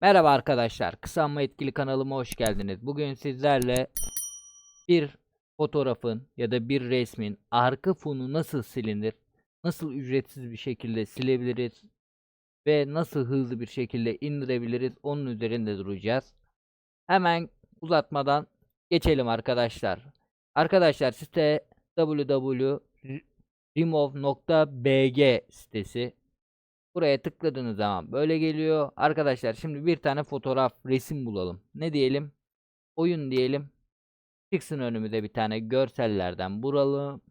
Merhaba arkadaşlar, Kısanma Etkili kanalıma hoş geldiniz. Bugün sizlerle bir fotoğrafın ya da bir resmin arka fonu nasıl silinir, nasıl ücretsiz bir şekilde silebiliriz ve nasıl hızlı bir şekilde indirebiliriz onun üzerinde duracağız. Hemen uzatmadan geçelim arkadaşlar. Arkadaşlar site www.remove.bg sitesi. Buraya tıkladığınız zaman böyle geliyor. Arkadaşlar şimdi bir tane fotoğraf, resim bulalım. Ne diyelim? Oyun diyelim. Çıksın önümüze bir tane görsellerden bulalım.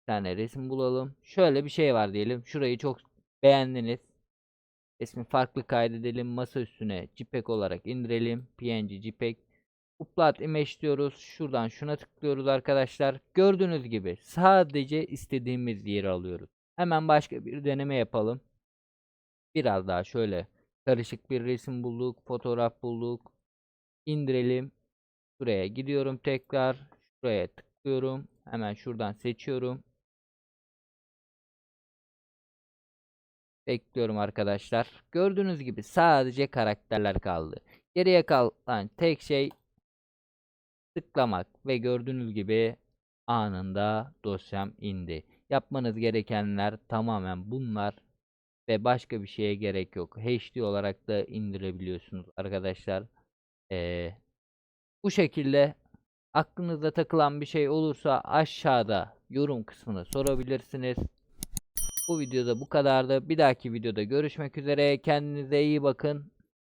Bir tane resim bulalım. Şöyle bir şey var diyelim. Şurayı çok beğendiniz. Resmi farklı kaydedelim. Masa üstüne JPEG olarak indirelim. PNG, JPEG. Upload image diyoruz. Şuradan şuna tıklıyoruz arkadaşlar. Gördüğünüz gibi sadece istediğimiz yeri alıyoruz. Hemen başka bir deneme yapalım. Biraz daha şöyle karışık bir resim bulduk, fotoğraf bulduk. İndirelim. Şuraya gidiyorum tekrar. Şuraya tıklıyorum. Hemen şuradan seçiyorum. Bekliyorum arkadaşlar. Gördüğünüz gibi sadece karakterler kaldı. Geriye kalan tek şey tıklamak ve gördüğünüz gibi anında dosyam indi. Yapmanız gerekenler tamamen bunlar ve başka bir şeye gerek yok. HD olarak da indirebiliyorsunuz arkadaşlar. Ee, bu şekilde aklınızda takılan bir şey olursa aşağıda yorum kısmına sorabilirsiniz. Bu videoda bu kadardı. Bir dahaki videoda görüşmek üzere. Kendinize iyi bakın.